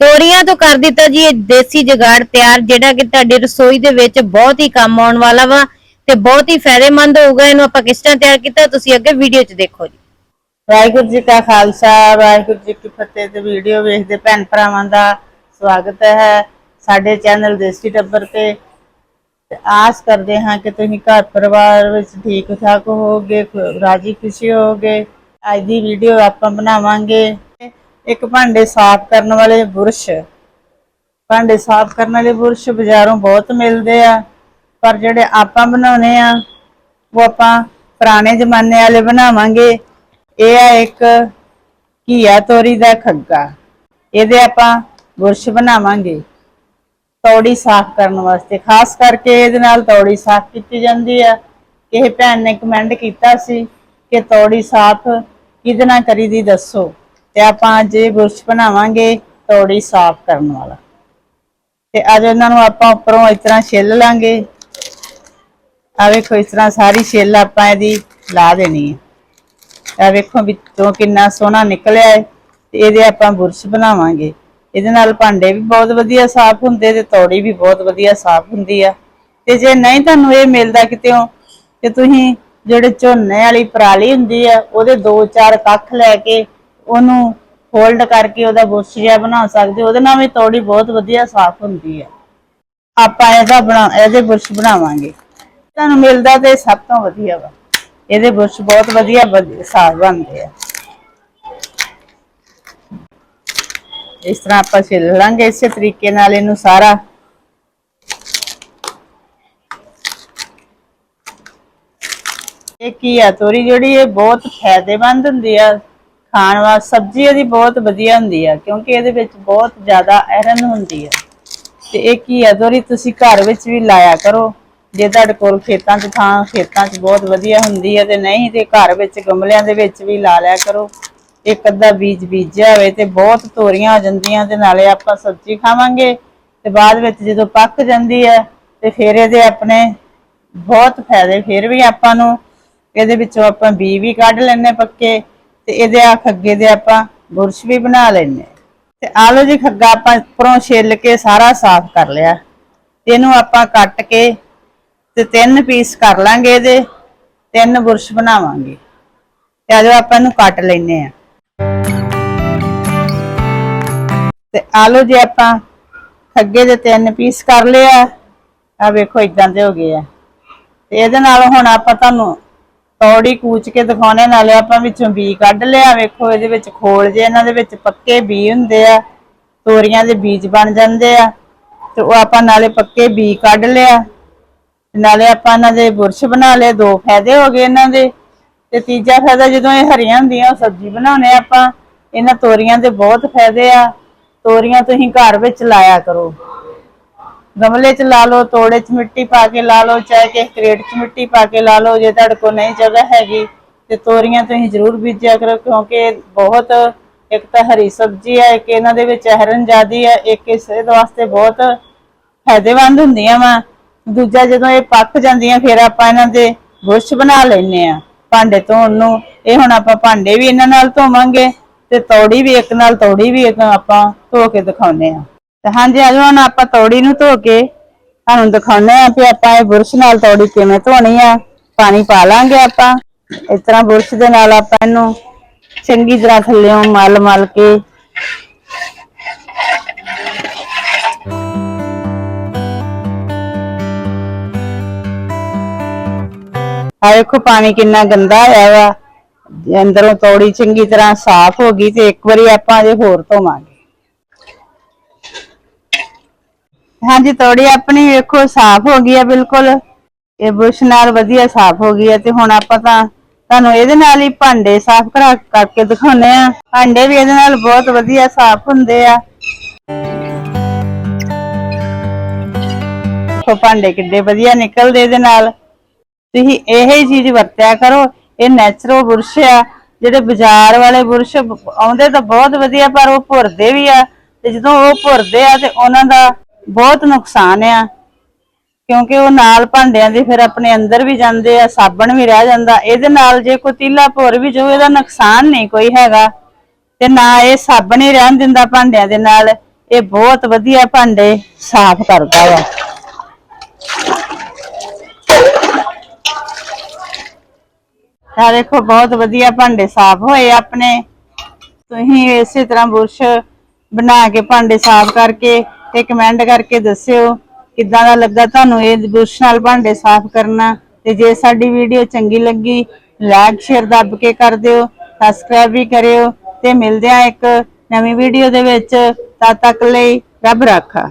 ਤੋਰੀਆਂ ਤੋਂ ਕਰ ਦਿੱਤਾ ਜੀ, ਇਹ ਦੇਸੀ ਜੁਗਾੜ ਤਿਆਰ ਜਿਹੜਾ ਕਿ ਤੁਹਾਡੀ ਰਸੋਈ ਦੇ ਵਿੱਚ ਬਹੁਤ ਹੀ ਕੰਮ ਆਉਣ ਵਾਲਾ ਵਾ ਤੇ ਬਹੁਤ ਹੀ ਫਾਇਦੇਮੰਦ ਹੋਊਗਾ, ਇਹਨੂੰ ਆਪਾਂ ਕਿਸ ਤਰ੍ਹਾਂ ਤਿਆਰ ਕੀਤਾ, ਤੁਸੀਂ ਅੱਗੇ ਵੀਡੀਓ 'ਚ ਦੇਖੋ ਜੀ। ਵਾਹਿਗੁਰੂ ਜੀ ਕਾ ਖਾਲਸਾ, ਵਾਹਿਗੁਰੂ ਜੀ ਕੀ ਫਤਿਹ, ਤੇ ਵੀਡੀਓ ਵੇਖਦੇ ਭੈਣ ਭਰਾਵਾਂ ਦਾ ਸਵਾਗਤ ਹੈ ਸਾਡੇ ਚੈਨਲ ਦੇਸੀ ਟੱਬਰ ਤੇ। ਆਸ ਕਰਦੇ ਹਾਂ ਕਿ ਤੁਸੀਂ ਘਰ ਪਰਿਵਾਰ ਵਿੱਚ ਠੀਕ ਠਾਕ ਹੋਗੇ ਰਾਜੀ ਖੁਸ਼ੀ ਹੋਵੋਗੇ। ਅੱਜ ਦੀ ਵੀਡੀਓ ਆਪਾਂ ਬਣਾਵਾਂਗੇ। ਇੱਕ ਭਾਂਡੇ ਸਾਫ਼ ਕਰਨ ਵਾਲੇ ਬੁਰਸ਼। ਭਾਂਡੇ ਸਾਫ਼ ਕਰਨ ਵਾਲੇ ਬੁਰਸ਼ ਬਾਜ਼ਾਰੋਂ ਬਹੁਤ ਮਿਲਦੇ ਆ, ਪਰ ਜਿਹੜੇ ਆਪਾਂ ਬਣਾਉਨੇ ਆ, ਉਹ ਆਪਾਂ ਪੁਰਾਣੇ ਜ਼ਮਾਨੇ ਵਾਲੇ ਬਣਾਵਾਂਗੇ। ਇਹ ਆ ਇੱਕ ਘੀਆ ਤੋਰੀ ਦਾ ਖੱਗਾ। ਇਹਦੇ ਆਪਾਂ ਬੁਰਸ਼ ਬਣਾਵਾਂਗੇ। ਤੌੜੀ ਸਾਫ਼ ਕਰਨ ਵਾਸਤੇ, ਖਾਸ ਕਰਕੇ ਇਹਦੇ ਨਾਲ ਤੌੜੀ ਸਾਫ਼ ਕੀਤੀ ਜਾਂਦੀ ਆ। ਇਹ ਭੈਣ ਨੇ ਕਮੈਂਟ ਕੀਤਾ ਸੀ ਕਿ ਤੌੜੀ ਸਾਫ਼ ਕਿਹਦੇ ਨਾਲ ਕਰੀਦੀ ਦੱਸੋ। ਤੇ ਆਪਾਂ ਅੱਜ ਬੁਰਸ਼ ਬਣਾਵਾਂਗੇ ਤੌੜੀ ਸਾਫ਼ ਕਰਨ ਵਾਲਾ। ਤੇ ਅੱਜ ਇਹਨਾਂ ਨੂੰ ਆਪਾਂ ਉੱਪਰੋਂ ਇਸ ਤਰ੍ਹਾਂ ਛਿੱਲ ਲਾਂਗੇ। ਆ ਵੇਖੋ, ਇਸ ਤਰ੍ਹਾਂ ਸਾਰੀ ਛਿੱਲ ਆਪਾਂ ਇਹਦੀ ਲਾ ਦੇਣੀ ਹੈ। ਆ ਵੇਖੋ ਵਿੱਚੋਂ ਕਿੰਨਾ ਸੋਹਣਾ ਨਿਕਲਿਆ ਹੈ ਤੇ ਇਹਦੇ ਆਪਾਂ ਬੁਰਸ਼ ਬਣਾਵਾਂਗੇ। ਇਹਦੇ ਨਾਲ ਭਾਂਡੇ ਵੀ ਬਹੁਤ ਵਧੀਆ ਸਾਫ਼ ਹੁੰਦੇ ਤੇ ਤੌੜੀ ਵੀ ਬਹੁਤ ਵਧੀਆ ਸਾਫ਼ ਹੁੰਦੀ ਆ। ਤੇ ਜੇ ਨਹੀਂ ਤੁਹਾਨੂੰ ਇਹ ਮਿਲਦਾ ਕਿਤੇੋਂ ਤੇ ਤੁਸੀਂ ਜਿਹੜੇ ਝੋਨੇ ਵਾਲੀ ਪਰਾਲੀ ਹੁੰਦੀ ਆ, ਉਹਦੇ ਦੋ ਚਾਰ ਕੱਖ ਲੈ ਕੇ ਉਹਨੂੰ ਫੋਲਡ ਕਰਕੇ ਉਹਦਾ ਬੁਰਸ਼ ਜਿਹਾ ਬਣਾ ਸਕਦੇ ਉਹਦੇ ਨਾਲ ਵੀ ਤੋੜੀ ਬਹੁਤ ਵਧੀਆ ਸਾਫ਼ ਹੁੰਦੀ ਹੈ। ਆਪਾਂ ਇਹਦਾ ਬਣਾ, ਇਹਦੇ ਬੁਰਸ਼ ਬਣਾਵਾਂਗੇ। ਤੁਹਾਨੂੰ ਮਿਲਦਾ ਤੇ ਸਭ ਤੋਂ ਵਧੀਆ ਵਾ। ਇਹਦੇ ਬੁਰਸ਼ ਬਹੁਤ ਵਧੀਆ ਸਾਫ਼ ਬਣਦੇ ਆ। ਇਸ ਤਰ੍ਹਾਂ ਆਪਾਂ ਛਿੱਲ ਲਾਂਗੇ, ਇਸੇ ਤਰੀਕੇ ਨਾਲ ਇਹਨੂੰ ਸਾਰਾ। ਇਹ ਕੀ ਆ? ਤੋਰੀ ਜਿਹੜੀ ਇਹ ਬਹੁਤ ਫਾਇਦੇਮੰਦ ਹੁੰਦੀ ਆ। ਖਾਣ ਵਾਸਤੇ, ਸਬਜ਼ੀ ਇਹਦੀ ਬਹੁਤ ਵਧੀਆ ਹੁੰਦੀ ਆ, ਕਿਉਂਕਿ ਇਹਦੇ ਵਿੱਚ ਬਹੁਤ ਜ਼ਿਆਦਾ ਆਇਰਨ ਹੁੰਦੀ ਆ। ਤੇ ਇਹ ਕੀ ਆ ਤੋਰੀ ਤੁਸੀਂ ਘਰ ਵਿੱਚ ਵੀ ਲਾਇਆ ਕਰੋ। ਜੇ ਤੁਹਾਡੇ ਕੋਲ ਖੇਤਾਂ 'ਚ ਥਾਂ, ਖੇਤਾਂ 'ਚ ਬਹੁਤ ਵਧੀਆ ਹੁੰਦੀ ਹੈ ਤੇ ਨਹੀਂ ਤੇ ਘਰ ਵਿੱਚ ਗਮਲਿਆਂ ਦੇ ਵਿੱਚ ਵੀ ਲਾ ਲਿਆ ਕਰੋ। ਇੱਕ ਅੱਧਾ ਬੀਜ ਬੀਜਿਆ ਹੋਵੇ ਤੇ ਬਹੁਤ ਤੋਰੀਆਂ ਆ ਜਾਂਦੀਆਂ ਤੇ ਨਾਲੇ ਆਪਾਂ ਸਬਜ਼ੀ ਖਾਵਾਂਗੇ। ਤੇ ਬਾਅਦ ਵਿੱਚ ਜਦੋਂ ਪੱਕ ਜਾਂਦੀ ਹੈ ਤੇ ਫਿਰ ਇਹਦੇ ਆਪਣੇ ਬਹੁਤ ਫਾਇਦੇ, ਫਿਰ ਵੀ ਆਪਾਂ ਨੂੰ ਇਹਦੇ ਵਿੱਚੋਂ ਆਪਾਂ ਬੀ ਵੀ ਕੱਢ ਲੈਣੇ ਪੱਕੇ। ਤੇ ਇਹਦੇ ਆ ਖੱਗੇ ਦੇ ਆਪਾਂ ਬੁਰਸ਼ ਵੀ ਬਣਾ ਲੈਣੇ ਤੇ ਆ ਲਓ ਜੀ ਖੱਗਾ ਆਪਾਂ ਉੱਪਰੋਂ ਛਿੱਲ ਕੇ ਸਾਰਾ ਸਾਫ਼ ਕਰ ਲਿਆ। ਇਹਨੂੰ ਆਪਾਂ ਕੱਟ ਕੇ ਤੇ ਤਿੰਨ ਪੀਸ ਕਰ ਲਾਂਗੇ ਇਹਦੇ, ਤਿੰਨ ਬੁਰਸ਼ ਬਣਾਵਾਂਗੇ। ਤੇ ਆਜੋ ਆਪਾਂ ਇਹਨੂੰ ਕੱਟ ਲੈਨੇ ਆ ਤੇ ਆ ਲਓ ਜੀ ਆਪਾਂ ਖੱਗੇ ਦੇ ਤਿੰਨ ਪੀਸ ਕਰ ਲਿਆ ਆ। ਵੇਖੋ ਇਦਾਂ ਦੇ ਹੋ ਗਏ ਆ। ਤੇ ਇਹਦੇ ਨਾਲ ਹੁਣ ਆਪਾਂ ਤੁਹਾਨੂੰ ਤੌੜੀ ਕੂਚ ਕੇ ਦਿਖਾਉਣੇ, ਨਾਲੇ ਆਪਾਂ ਵਿੱਚੋਂ ਬੀ ਕੱਢ ਲਿਆ। ਵੇਖੋ, ਇਹਦੇ ਵਿੱਚ ਖੋਲ ਜੇ, ਇਹਨਾਂ ਦੇ ਵਿੱਚ ਪੱਕੇ ਬੀ ਹੁੰਦੇ ਆ, ਤੋਰੀਆਂ ਦੇ ਬੀਜ ਬਣ ਜਾਂਦੇ ਆ। ਤੇ ਉਹ ਆਪਾਂ ਨਾਲੇ ਪੱਕੇ ਬੀ ਕੱਢ ਲਿਆ। ਨਾਲੇ ਆਪਾਂ ਇਹਨਾਂ ਦੇ ਬੁਰਸ਼ ਬਣਾ ਲਏ, ਦੋ ਫਾਇਦੇ ਹੋ ਗਏ ਇਹਨਾਂ ਦੇ। ਤੇ ਤੀਜਾ ਫਾਇਦਾ, ਜਦੋਂ ਇਹ ਹਰੀਆਂ ਹੁੰਦੀਆਂ, ਉਹ ਸਬਜ਼ੀ ਬਣਾਉਣੇ ਆਪਾਂ। ਇਹਨਾਂ ਤੋਰੀਆਂ ਦੇ ਬਹੁਤ ਫਾਇਦੇ ਆ। ਤੋਰੀਆਂ ਤੁਸੀਂ ਘਰ ਵਿੱਚ ਲਾਇਆ ਕਰੋ। ਗਮਲੇ 'ਚ ਲਾ ਲਓ, ਤੋੜੇ 'ਚ ਮਿੱਟੀ ਪਾ ਕੇ ਲਾ ਲਓ, ਚਾਹੇ ਕਿਸੇ ਕਰੇਟ 'ਚ ਮਿੱਟੀ ਪਾ ਕੇ ਲਾ ਲਓ, ਜੇ ਤੁਹਾਡੇ ਕੋਲ ਨਹੀਂ ਜਗ੍ਹਾ ਹੈਗੀ, ਤੇ ਤੋਰੀਆਂ ਤੁਸੀਂ ਜ਼ਰੂਰ ਬੀਜਿਆ ਕਰੋ, ਕਿਉਂਕਿ ਬਹੁਤ, ਇੱਕ ਤਾਂ ਹਰੀ ਸਬਜ਼ੀ ਹੈ, ਇੱਕ ਇਹਨਾਂ ਦੇ ਵਿੱਚ ਆਇਰਨ ਜ਼ਿਆਦੀ ਹੈ, ਇੱਕ ਇਹ ਸਿਹਤ ਵਾਸਤੇ ਬਹੁਤ ਫਾਇਦੇਮੰਦ ਹੁੰਦੀਆਂ ਵਾ। ਦੂਜਾ ਜਦੋਂ ਇਹ ਪੱਕ ਜਾਂਦੀਆਂ, ਫਿਰ ਆਪਾਂ ਇਹਨਾਂ ਦੇ ਬੁਰਸ਼ ਬਣਾ ਲੈਨੇ ਆ ਭਾਂਡੇ ਧੋਣ ਨੂੰ। ਇਹ ਹੁਣ ਆਪਾਂ ਭਾਂਡੇ ਵੀ ਇਹਨਾਂ ਨਾਲ ਧੋਵਾਂਗੇ, ਤੇ ਤੌੜੀ ਵੀ ਇੱਕ ਨਾਲ, ਤੌੜੀ ਵੀ ਇੱਕ ਆਪਾਂ ਧੋ ਕੇ ਦਿਖਾਉਨੇ ਆ ਤੇ ਹਾਂਜੀ ਅੱਜ ਹੁਣ ਆਪਾਂ ਤੌੜੀ ਨੂੰ ਧੋ ਕੇ ਤੁਹਾਨੂੰ ਦਿਖਾਉਂਦੇ ਆ ਕਿ ਆਪਾਂ ਇਹ ਬੁਰਸ਼ ਨਾਲ ਤੌੜੀ ਕਿਵੇਂ ਧੋਣੀ ਆ। ਪਾਣੀ ਪਾ ਲਾਂਗੇ ਆਪਾਂ। ਇਸ ਤਰ੍ਹਾਂ ਬੁਰਸ਼ ਦੇ ਨਾਲ ਆਪਾਂ ਇਹਨੂੰ ਚੰਗੀ ਤਰ੍ਹਾਂ ਥੱਲੇੋਂ ਮਲ ਮਲ ਕੇ ਆ ਵੇਖੋ, ਪਾਣੀ ਕਿੰਨਾ ਗੰਦਾ ਆਇਆ ਵਾ। ਅੰਦਰੋਂ ਤੌੜੀ ਚੰਗੀ ਤਰ੍ਹਾਂ ਸਾਫ਼ ਹੋ ਗਈ ਤੇ ਇੱਕ ਵਾਰੀ ਆਪਾਂ ਅਜੇ ਹੋਰ ਧੋਵਾਂਗੇ। ਹਾਂਜੀ, ਤੋੜੀ ਆਪਣੀ ਵੇਖੋ, ਸਾਫ਼ ਹੋ ਗਈ ਹੈ ਬਿਲਕੁਲ। ਇਹ ਬੁਰਸ਼ ਨਾਲ ਵਧੀਆ ਸਾਫ਼ ਹੋ ਗਈ ਹੈ ਤੇ ਹੁਣ ਆਪਾਂ ਤਾਂ ਤੁਹਾਨੂੰ ਇਹਦੇ ਨਾਲ ਹੀ ਭਾਂਡੇ ਸਾਫ਼ ਕਰਾ ਕਰਕੇ ਦਿਖਾਉਨੇ ਆ ਭਾਂਡੇ ਵੀ ਇਹਦੇ ਨਾਲ ਬਹੁਤ ਵਧੀਆ ਸਾਫ਼ ਹੁੰਦੇ ਆ। ਦੇਖੋ, ਭਾਂਡੇ ਕਿੱਡੇ ਵਧੀਆ ਨਿਕਲਦੇ ਇਹਦੇ ਨਾਲ। ਤੁਸੀਂ ਇਹ ਹੀ ਚੀਜ਼ ਵਰਤਿਆ ਕਰੋ, ਇਹ ਨੈਚੁਰਲ ਬੁਰਸ਼ ਆ। ਜਿਹੜੇ ਬਾਜ਼ਾਰ ਵਾਲੇ ਬੁਰਸ਼ ਆਉਂਦੇ ਤਾਂ ਬਹੁਤ ਵਧੀਆ, ਪਰ ਉਹ ਭੁਰਦੇ ਵੀ ਆ। ਤੇ ਜਦੋਂ ਉਹ ਭੁਰਦੇ ਆ ਤੇ ਉਹਨਾਂ ਦਾ ਬਹੁਤ ਨੁਕਸਾਨ ਆ। ਕਿਉਂਕਿ ਉਹ ਨਾਲ ਭਾਂਡਿਆਂ ਦੇ ਫਿਰ ਆਪਣੇ ਅੰਦਰ ਵੀ ਜਾਂਦੇ ਆ, ਸਾਬਣ ਵੀ ਰਹਿ ਜਾਂਦਾ। ਇਹਦੇ ਨਾਲ ਜੇ ਕੋਈ ਤੀਲਾ ਭੁਰ ਵੀ ਜਾਊ ਇਹਦਾ ਨੁਕਸਾਨ ਨਹੀਂ ਕੋਈ ਹੈਗਾ। ਤੇ ਨਾ ਇਹ ਸਾਬਣ ਹੀ ਰਹਿਣ ਦਿੰਦਾ ਭਾਂਡਿਆਂ ਦੇ ਨਾਲ। ਇਹ ਬਹੁਤ ਵਧੀਆ ਭਾਂਡੇ ਸਾਫ਼ ਕਰਦਾ ਵਾ ਆ ਦੇਖੋ, ਬਹੁਤ ਵਧੀਆ ਭਾਂਡੇ ਸਾਫ਼ ਹੋਏ ਆਪਣੇ। ਤੁਸੀਂ ਇਸੇ ਤਰ੍ਹਾਂ ਬੁਰਸ਼ ਬਣਾ ਕੇ ਭਾਂਡੇ ਸਾਫ਼ ਕਰਕੇ ਤੇ ਕਮੈਂਟ ਕਰਕੇ ਦੱਸਿਓ ਕਿੱਦਾਂ ਦਾ ਲੱਗਾ ਤੁਹਾਨੂੰ ਇਹ ਬੁਰਸ਼ ਨਾਲ ਭਾਂਡੇ ਸਾਫ਼ ਕਰਨਾ ਤੇ ਜੇ ਸਾਡੀ ਵੀਡੀਓ ਚੰਗੀ ਲੱਗੀ ਲਾਈਕ ਸ਼ੇਅਰ ਦੱਬ ਕੇ ਕਰ ਦਿਓ ਸਬਸਕ੍ਰਾਈਬ ਵੀ ਕਰਿਓ ਤੇ ਮਿਲਦੇ ਆ ਇੱਕ ਨਵੀਂ ਵੀਡੀਓ ਦੇ ਵਿੱਚ। ਤਦ ਤੱਕ ਲਈ ਰੱਬ ਰਾਖਾ।